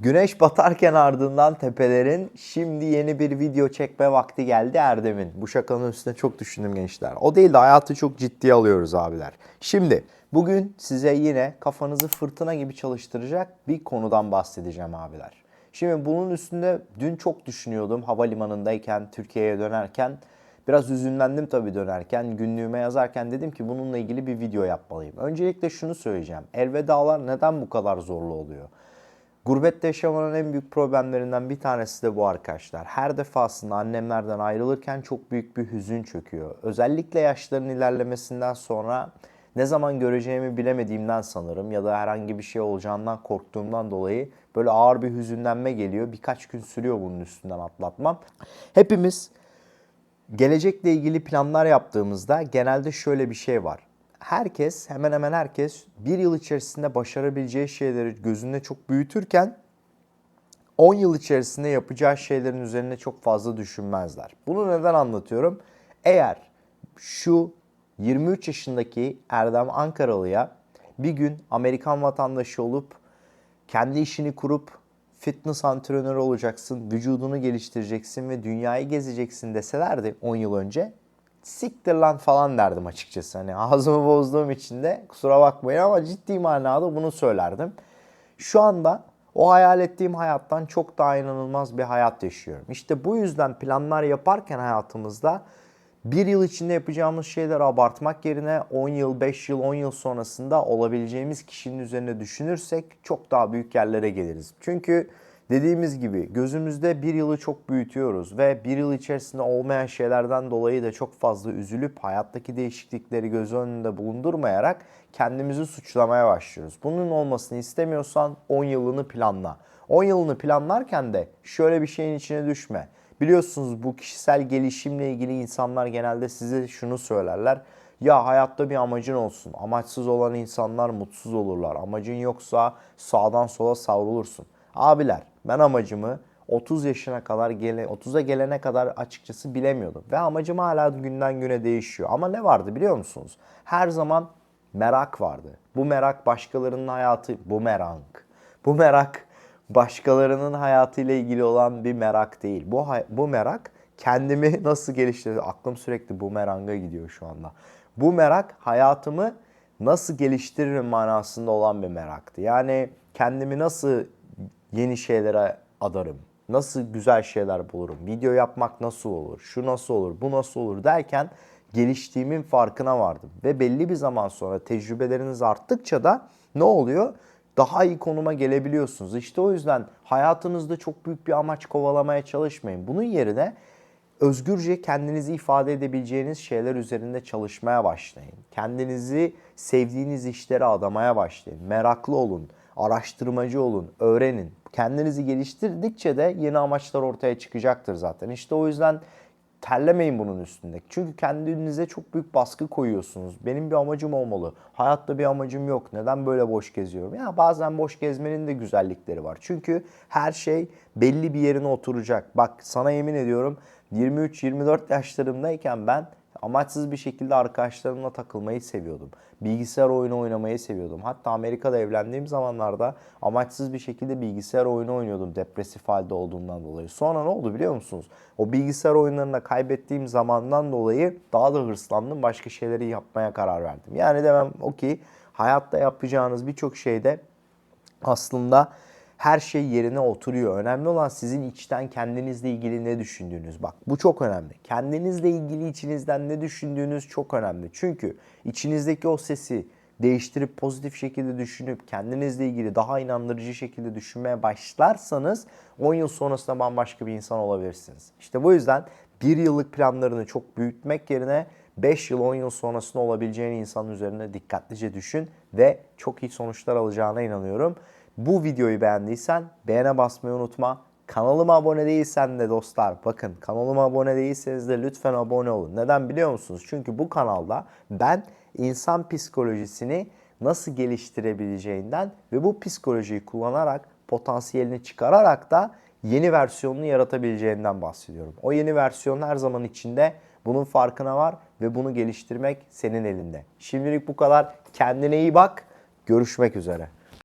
Güneş batarken ardından tepelerin şimdi yeni bir video çekme vakti geldi Erdem'in. Bu şakanın üstüne çok düşündüm gençler. O değil de hayatı çok ciddiye alıyoruz abiler. Şimdi bugün size yine kafanızı fırtına gibi çalıştıracak bir konudan bahsedeceğim abiler. Şimdi bunun üstünde dün çok düşünüyordum havalimanındayken, Türkiye'ye dönerken. Biraz üzünlendim tabii dönerken. Günlüğüme yazarken dedim ki bununla ilgili bir video yapmalıyım. Öncelikle şunu söyleyeceğim. Elvedalar neden bu kadar zorlu oluyor? Gurbette yaşamanın en büyük problemlerinden bir tanesi de bu arkadaşlar. Her defasında annemlerden ayrılırken çok büyük bir hüzün çöküyor. Özellikle yaşların ilerlemesinden sonra ne zaman göreceğimi bilemediğimden sanırım ya da herhangi bir şey olacağından korktuğumdan dolayı böyle ağır bir hüzünlenme geliyor. Birkaç gün sürüyor bunun üstünden atlatmam. Hepimiz gelecekle ilgili planlar yaptığımızda genelde şöyle bir şey var. Herkes, hemen hemen herkes bir yıl içerisinde başarabileceği şeyleri gözünde çok büyütürken 10 yıl içerisinde yapacağı şeylerin üzerine çok fazla düşünmezler. Bunu neden anlatıyorum? Eğer şu 23 yaşındaki Erdem Ankaralı'ya bir gün Amerikan vatandaşı olup kendi işini kurup fitness antrenörü olacaksın, vücudunu geliştireceksin ve dünyayı gezeceksin deselerdi 10 yıl önce siktir lan falan derdim açıkçası. Hani ağzımı bozduğum için de kusura bakmayın ama ciddi manada bunu söylerdim. Şu anda o hayal ettiğim hayattan çok daha inanılmaz bir hayat yaşıyorum. İşte bu yüzden planlar yaparken hayatımızda bir yıl içinde yapacağımız şeyleri abartmak yerine 10 yıl, 5 yıl, 10 yıl sonrasında olabileceğimiz kişinin üzerine düşünürsek çok daha büyük yerlere geliriz. Çünkü dediğimiz gibi gözümüzde bir yılı çok büyütüyoruz ve bir yıl içerisinde olmayan şeylerden dolayı da çok fazla üzülüp hayattaki değişiklikleri göz önünde bulundurmayarak kendimizi suçlamaya başlıyoruz. Bunun olmasını istemiyorsan 10 yılını planla. 10 yılını planlarken de şöyle bir şeyin içine düşme. Biliyorsunuz bu kişisel gelişimle ilgili insanlar genelde size şunu söylerler. Ya hayatta bir amacın olsun. Amaçsız olan insanlar mutsuz olurlar. Amacın yoksa sağdan sola savrulursun. Abiler ben amacımı 30 yaşına kadar gele 30'a gelene kadar açıkçası bilemiyordum. Ve amacım hala günden güne değişiyor. Ama ne vardı biliyor musunuz? Her zaman merak vardı. Bu merak başkalarının hayatı, bu merak. Bu merak başkalarının hayatıyla ilgili olan bir merak değil. Bu bu merak kendimi nasıl geliştirir? Aklım sürekli bu meranga gidiyor şu anda. Bu merak hayatımı nasıl geliştiririm manasında olan bir meraktı. Yani kendimi nasıl yeni şeylere adarım? Nasıl güzel şeyler bulurum? Video yapmak nasıl olur? Şu nasıl olur? Bu nasıl olur derken geliştiğimin farkına vardım. Ve belli bir zaman sonra tecrübeleriniz arttıkça da ne oluyor? Daha iyi konuma gelebiliyorsunuz. İşte o yüzden hayatınızda çok büyük bir amaç kovalamaya çalışmayın. Bunun yerine özgürce kendinizi ifade edebileceğiniz şeyler üzerinde çalışmaya başlayın. Kendinizi sevdiğiniz işlere adamaya başlayın. Meraklı olun, araştırmacı olun, öğrenin. Kendinizi geliştirdikçe de yeni amaçlar ortaya çıkacaktır zaten. İşte o yüzden terlemeyin bunun üstünde. Çünkü kendinize çok büyük baskı koyuyorsunuz. Benim bir amacım olmalı. Hayatta bir amacım yok. Neden böyle boş geziyorum? Ya bazen boş gezmenin de güzellikleri var. Çünkü her şey belli bir yerine oturacak. Bak sana yemin ediyorum 23-24 yaşlarımdayken ben amaçsız bir şekilde arkadaşlarımla takılmayı seviyordum. Bilgisayar oyunu oynamayı seviyordum. Hatta Amerika'da evlendiğim zamanlarda amaçsız bir şekilde bilgisayar oyunu oynuyordum depresif halde olduğumdan dolayı. Sonra ne oldu biliyor musunuz? O bilgisayar oyunlarında kaybettiğim zamandan dolayı daha da hırslandım. Başka şeyleri yapmaya karar verdim. Yani demem o ki hayatta yapacağınız birçok şeyde aslında her şey yerine oturuyor. Önemli olan sizin içten kendinizle ilgili ne düşündüğünüz. Bak bu çok önemli. Kendinizle ilgili içinizden ne düşündüğünüz çok önemli. Çünkü içinizdeki o sesi değiştirip pozitif şekilde düşünüp kendinizle ilgili daha inandırıcı şekilde düşünmeye başlarsanız 10 yıl sonrasında bambaşka bir insan olabilirsiniz. İşte bu yüzden bir yıllık planlarını çok büyütmek yerine 5 yıl 10 yıl sonrasında olabileceğin insanın üzerine dikkatlice düşün ve çok iyi sonuçlar alacağına inanıyorum. Bu videoyu beğendiysen beğene basmayı unutma. Kanalıma abone değilsen de dostlar bakın kanalıma abone değilseniz de lütfen abone olun. Neden biliyor musunuz? Çünkü bu kanalda ben insan psikolojisini nasıl geliştirebileceğinden ve bu psikolojiyi kullanarak potansiyelini çıkararak da yeni versiyonunu yaratabileceğinden bahsediyorum. O yeni versiyon her zaman içinde bunun farkına var ve bunu geliştirmek senin elinde. Şimdilik bu kadar. Kendine iyi bak. Görüşmek üzere.